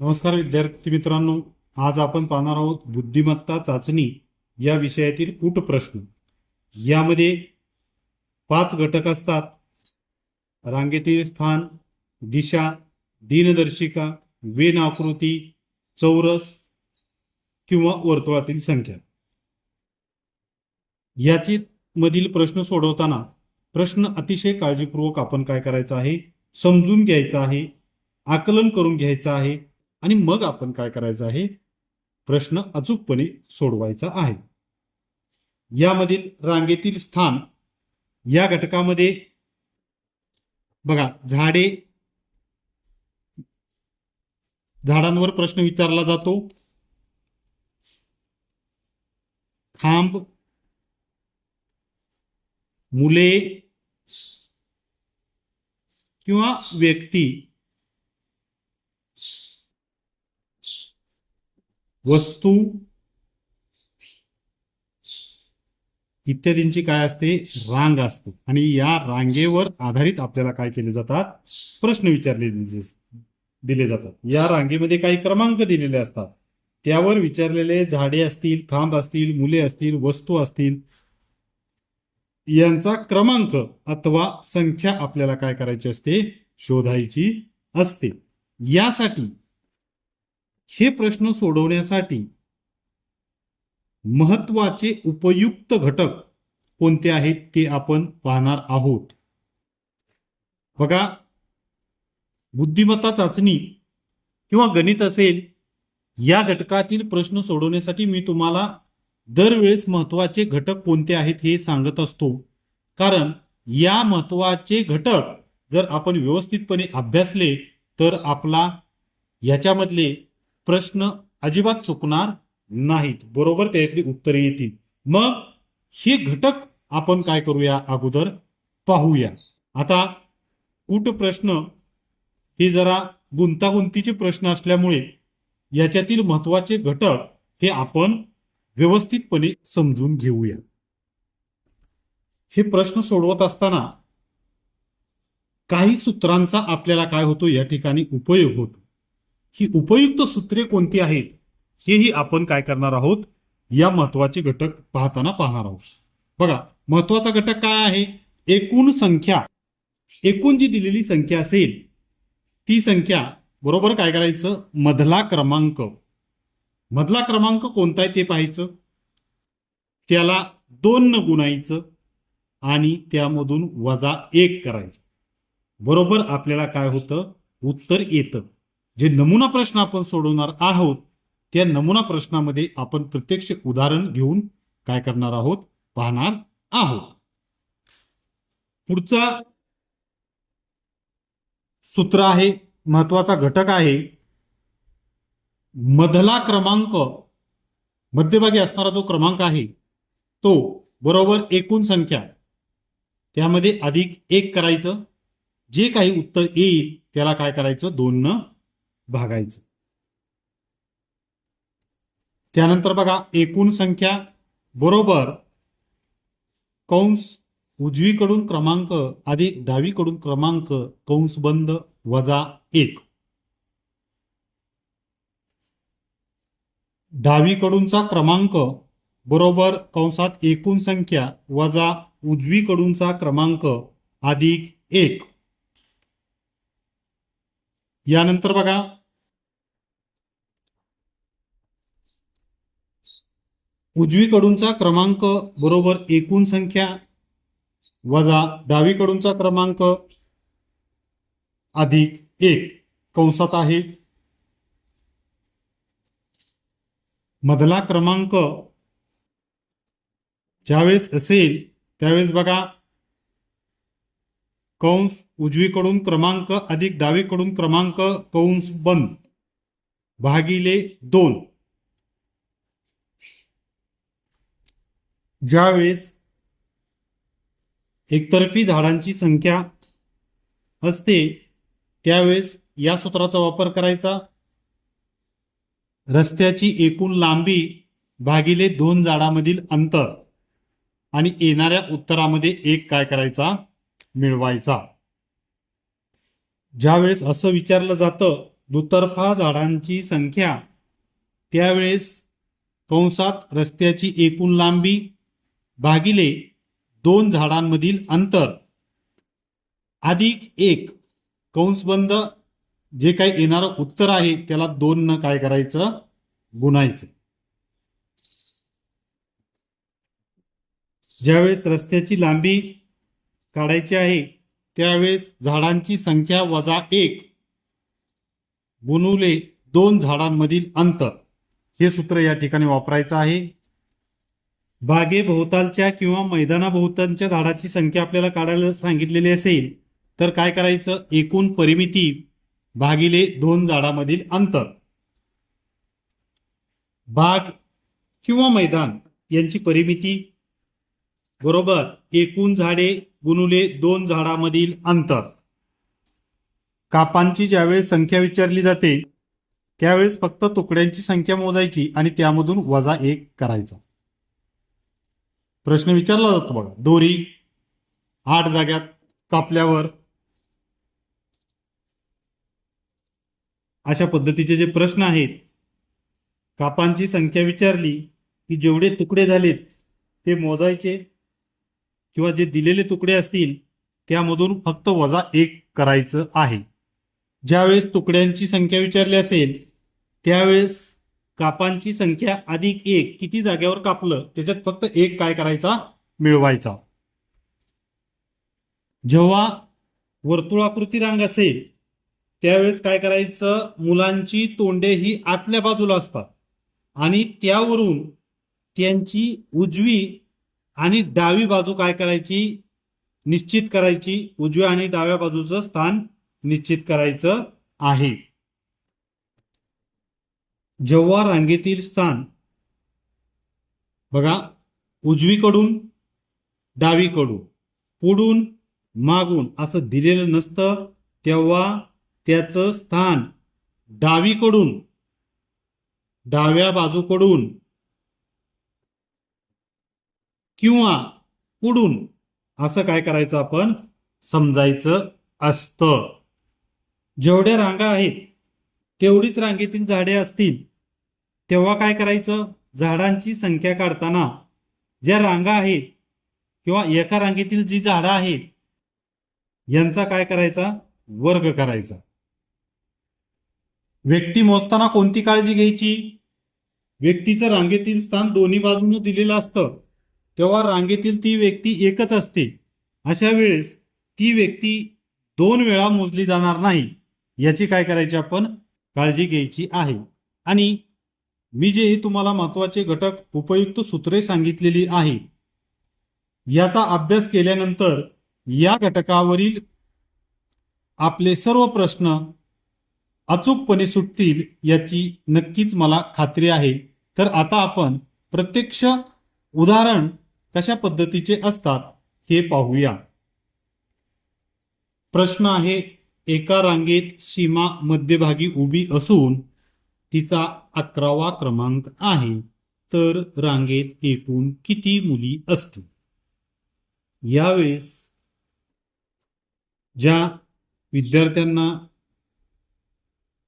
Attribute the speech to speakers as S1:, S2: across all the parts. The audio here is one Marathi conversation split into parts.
S1: नमस्कार विद्यार्थी मित्रांनो आज आपण पाहणार आहोत बुद्धिमत्ता चाचणी या विषयातील कूट प्रश्न यामध्ये पाच घटक असतात. रांगेतील स्थान दिशा दिनदर्शिका वेन आकृती चौरस किंवा वर्तुळातील संख्या. याची मधील प्रश्न सोडवताना प्रश्न अतिशय काळजीपूर्वक आपण काय करायचं आहे? समजून घ्यायचा आहे आकलन करून घ्यायचं आहे आणि मग आपण काय करायचं आहे? प्रश्न अचूकपणे सोडवायचा आहे. यामधील रांगेतील स्थान या घटकामध्ये बघा झाडे झाडांवर प्रश्न विचारला जातो. खांब मुले किंवा व्यक्ती वस्तू इत्यादींची काय असते? रांग असते. आणि या रांगेवर आधारित आपल्याला काय केले जातात? प्रश्न विचारले दिले- जातात. या रांगेमध्ये काही क्रमांक दिलेले असतात. त्यावर विचारलेले झाडे असतील खांब असतील मुले असतील वस्तू असतील यांचा क्रमांक अथवा संख्या आपल्याला काय करायची असते? शोधायची असते. यासाठी हे प्रश्न सोडवण्यासाठी महत्त्वाचे उपयुक्त घटक कोणते आहेत ते आपण पाहणार आहोत. बघा बुद्धिमत्ता चाचणी किंवा गणित असेल या घटकातील प्रश्न सोडवण्यासाठी मी तुम्हाला दरवेळेस महत्त्वाचे घटक कोणते आहेत हे सांगत असतो. कारण या महत्त्वाचे घटक जर आपण व्यवस्थितपणे अभ्यासले तर आपला याच्यामधले प्रश्न अजिबात चुकणार नाहीत. बरोबर? त्यातली उत्तरे येतील. मग हे घटक आपण काय करूया? अगोदर पाहूया. आता कुट प्रश्न हे जरा गुंतागुंतीचे प्रश्न असल्यामुळे याच्यातील महत्त्वाचे घटक हे आपण व्यवस्थितपणे समजून घेऊया. हे प्रश्न सोडवत असताना काही सूत्रांचा आपल्याला काय होतो? या ठिकाणी उपयोग होतो. ही उपयुक्त सूत्रे कोणती आहेत? हेही आपण काय करणार आहोत? या महत्त्वाचे घटक पाहताना पाहणार आहोत. बघा महत्त्वाचा घटक काय आहे? एकूण संख्या. एकूण जी दिलेली संख्या असेल ती संख्या बरोबर काय करायचं? मधला क्रमांक. मधला क्रमांक कोणता आहे ते पाहायचं? त्याला दोन न गुणायचं आणि त्यामधून वजा एक करायचं. बरोबर आपल्याला काय होतं? उत्तर येतं. जे नमुना प्रश्न आपण सोडवणार आहोत त्या नमुना प्रश्नामध्ये आपण प्रत्यक्ष उदाहरण घेऊन काय करणार आहोत? पाहणार आहोत. पुढचा सूत्र आहे महत्त्वाचा घटक आहे मधला क्रमांक मध्यभागी असणारा जो क्रमांक आहे तो बरोबर एकूण संख्या त्यामध्ये अधिक एक करायचं. जे काही उत्तर येईल त्याला काय करायचं? दोन न भागायचं. त्यानंतर बघा एकूण संख्या बरोबर कंस उजवीकडून क्रमांक अधिक डावीकडून क्रमांक कंस बंद वजा एक. डावीकडूनचा क्रमांक बरोबर कंसात एकूण संख्या वजा उजवीकडूनचा क्रमांक अधिक एक. यानंतर बघा उजवीकडूनचा क्रमांक बरोबर एकूण संख्या वजा डावीकडूनचा क्रमांक अधिक एक. कंसात आहे. मधला क्रमांक ज्यावेळेस असेल त्यावेळेस बघा. कंस उजवीकडून क्रमांक अधिक डावीकडून क्रमांक कंस बंद. भागिले दोन. ज्यावेळेस एकतर्फी झाडांची संख्या असते त्यावेळेस या सूत्राचा वापर करायचा. रस्त्याची एकूण लांबी भागिले दोन झाडामधील अंतर आणि येणाऱ्या उत्तरामध्ये एक काय करायचा? मिळवायचा. ज्यावेळेस असं विचारलं जातं दुतर्फा झाडांची संख्या त्यावेळेस कंसात रस्त्याची एकूण लांबी भागिले दोन झाडांमधील अंतर. अधिक एक. कंसबंद जे काही येणारं उत्तर आहे त्याला दोन न काय करायचं? गुणायचं. ज्यावेळेस रस्त्याची लांबी काढायची आहे त्यावेळेस झाडांची संख्या वजा एक. गुणुले दोन झाडांमधील अंतर. हे सूत्र या ठिकाणी वापरायचं आहे. बागेभोवतालच्या किंवा मैदानाभोवतालच्या झाडाची संख्या आपल्याला काढायला सांगितलेली असेल तर काय करायचं? एकूण परिमिती भागिले दोन झाडामधील अंतर. बाग किंवा मैदान यांची परिमिती बरोबर एकूण झाडे गुणुले दोन झाडामधील अंतर. कापांची ज्यावेळेस संख्या विचारली जाते त्यावेळेस फक्त तुकड्यांची संख्या मोजायची आणि त्यामधून वजा एक करायचा. प्रश्न विचारला जातो बघा. दोरी आठ जाग्यात कापल्यावर. अशा पद्धतीचे जे प्रश्न आहेत कापांची संख्या विचारली की जेवढे तुकडे झालेत ते मोजायचे किंवा जे दिलेले तुकडे असतील त्यामधून फक्त वजा एक करायचं आहे. ज्यावेळेस तुकड्यांची संख्या विचारली असेल त्यावेळेस कापांची संख्या अधिक एक किती जागेवर कापलं? त्याच्यात फक्त एक काय करायचा? मिळवायचा. जेव्हा वर्तुळाकृती रांग असेल त्यावेळेस काय करायचं? मुलांची तोंडे ही आतल्या बाजूला असतात. आणि त्यावरून त्यांची उजवी आणि डावी बाजू काय करायची? निश्चित करायची. उजव्या आणि डाव्या बाजूचं स्थान निश्चित करायचं आहे. जेव्हा रांगेतील स्थान बघा उजवीकडून डावीकडून पुढून मागून असं दिलेलं नसतं तेव्हा त्याचं स्थान डावीकडून डाव्या बाजूकडून किंवा पुढून असं काय करायचं आपण? समजायचं असतं. जेवढ्या रांगा आहेत तेवढीच रांगेतील झाडे असतील. तेव्हा काय करायचं? झाडांची संख्या काढताना ज्या रांगा आहेत किंवा एका रांगेतील जी झाडं आहेत यांचा काय करायचा? वर्ग करायचा. व्यक्ती मोजताना कोणती काळजी घ्यायची? व्यक्तीचं रांगेतील स्थान दोन्ही बाजूने दिलेलं असतं. तेव्हा रांगेतील ती व्यक्ती एकच असते. अशा वेळेस ती व्यक्ती दोन वेळा मोजली जाणार नाही. याची काय करायची आपण काळजी घ्यायची आहे. आणि मी जे तुम्हाला महत्त्वाचे घटक उपयुक्त सूत्रे सांगितलेली आहे याचा अभ्यास केल्यानंतर या घटकावरील आपले सर्व प्रश्न अचूकपणे सुटतील याची नक्कीच मला खात्री आहे. तर आता आपण प्रत्यक्ष उदाहरण कशा पद्धतीचे असतात हे पाहूया. प्रश्न आहे एका रांगेत सीमा मध्यभागी उभी असून तिचा अकरावा क्रमांक आहे. तर रांगेत एकूण किती मुली असतील? यावेळेस ज्या विद्यार्थ्यांना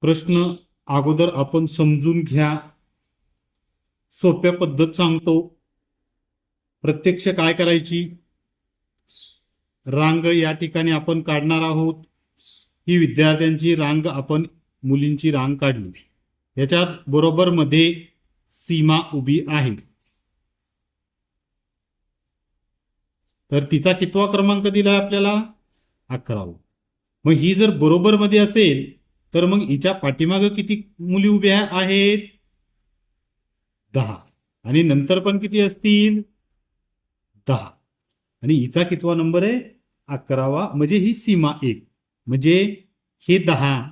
S1: प्रश्न अगोदर आपण समजून घ्या सोप्या पद्धत सांगतो. प्रत्यक्ष काय करायची? रांग या ठिकाणी आपण काढणार आहोत. ही विद्यार्थ्यांची रांग आपण मुलींची रांग काढली. याच्यात बरोबर मध्ये सीमा उभी आहे. तर तिचा कितवा क्रमांक दिला आपल्याला? अकरावा. मग ही जर बरोबर मध्ये असेल तर मग हिच्या पाठीमागं किती मुली उभ्या आहेत? दहा. आणि नंतर पण किती असतील? दहा. आणि हिचा कितवा नंबर आहे? अकरावा. म्हणजे ही सीमा एक. म्हणजे हे दहा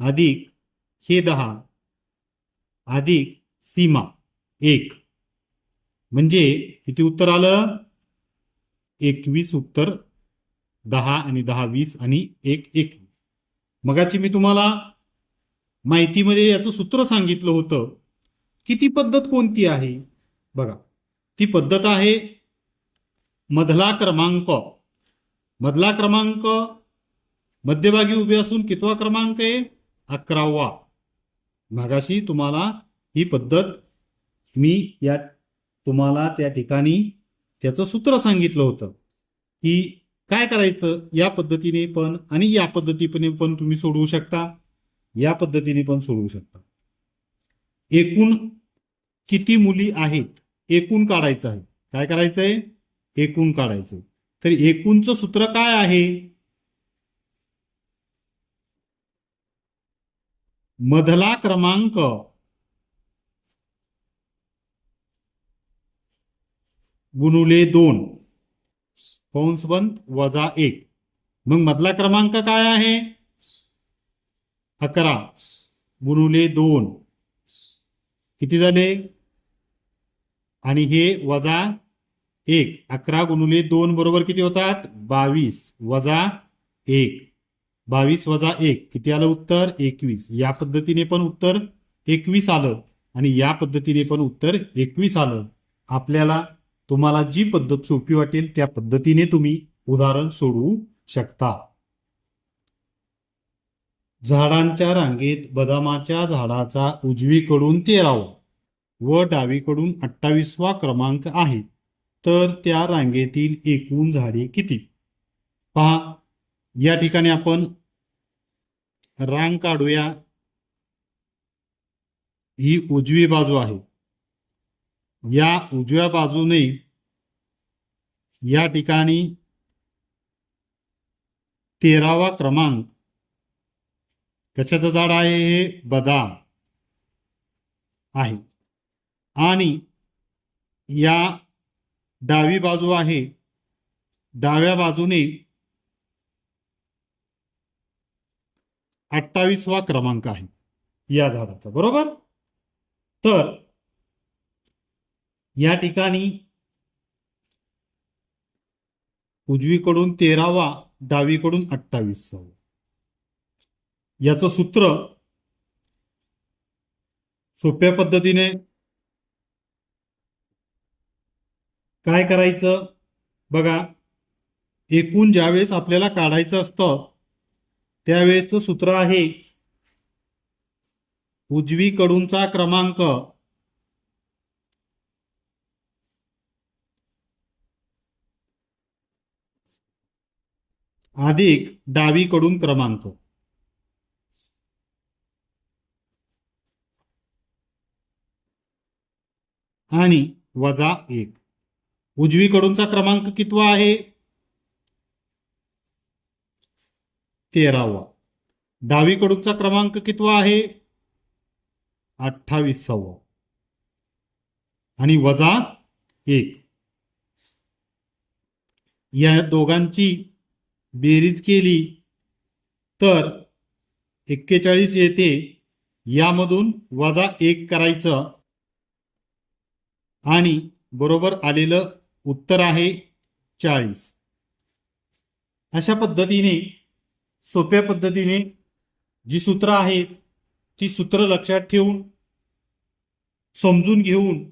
S1: अधिक हे दहा अधिक सीमा एक. म्हणजे किती उत्तर आलं? एकवीस उत्तर दहा आणि दहा वीस आणि एक एकवीस. मगाची मी तुम्हाला माहितीमध्ये याचं सूत्र सांगितलं होतं. की ती पद्धत कोणती आहे? बघा ती पद्धत आहे मधला क्रमांक. मधला क्रमांक मध्यभागी उभे असून कितवा क्रमांक आहे? अकरावा. मागाशी तुम्हाला ही पद्धत मी या तुम्हाला त्या ठिकाणी त्याचं सूत्र सांगितलं होतं की काय करायचं? या पद्धतीने पण आणि या पद्धतीने पण तुम्ही सोडवू शकता. या पद्धतीने पण सोडवू शकता. एकूण किती मुली आहेत? एकूण काढायचं आहे. काय करायचंय? एकूण काढायचंय. तर एकूणचं सूत्र काय आहे? मधला क्रमांक. गुणुले दोन. कंस बंद वजा एक. मग मधला क्रमांक काय आहे? अकरा. गुणुले दोन. किती झाले? आणि हे वजा एक. अकरा गुणुले दोन बरोबर किती होतात? बावीस. वजा एक. बावीस वजा एक किती आलं उत्तर? एकवीस. या पद्धतीने पण उत्तर एकवीस आलं आणि या पद्धतीने पण उत्तर एकवीस आलं. आपल्याला तुम्हाला जी पद्धत सोपी वाटेल त्या पद्धतीने तुम्ही उदाहरण सोडवू शकता. झाडांच्या रांगेत बदामाच्या झाडाचा उजवीकडून तेरावा व डावीकडून अठ्ठावीसवा क्रमांक आहे. तर त्या रांगेतील एकूण झाडे किती? पहा या ठिकाणी आपण रांग काढूया. ही उजवी बाजू आहे. या उजव्या बाजूने या ठिकाणी तेरावा क्रमांक. कशाचं झाड आहे हे? बदाम आहे. आणि या डावी बाजू आहे. डाव्या बाजूने अठ्ठावीसवा क्रमांक आहे. या झाडाचा बरोबर? तर या ठिकाणी उजवीकडून तेरावा डावीकडून अठ्ठावीसावा. याचं सूत्र सोप्या पद्धतीने काय करायचं? बघा एकूण ज्यावेळेस आपल्याला काढायचं असतं त्यावेळेचं सूत्र आहे उजवीकडूनचा क्रमांक. अधिक डावीकडून क्रमांक. आणि वजा एक. उजवीकडूनचा क्रमांक कितवा आहे? तेरावा. डावीकडूनचा क्रमांक कितवा आहे? अठ्ठावीसावा. आणि वजा एक. या दोघांची बेरीज केली तर एक्केचाळीस येते. यामधून वजा एक करायचं. आणि बरोबर आलेलं उत्तर आहे चाळीस. अशा पद्धतीने सोप्या पद्धतीने जी सूत्र आहेत ती सूत्र लक्षात ठेवून समजून घेऊन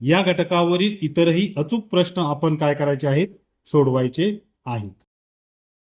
S1: या घटकावरील इतरही अचूक प्रश्न आपण काय करायचे आहेत सोडवायचे आहेत.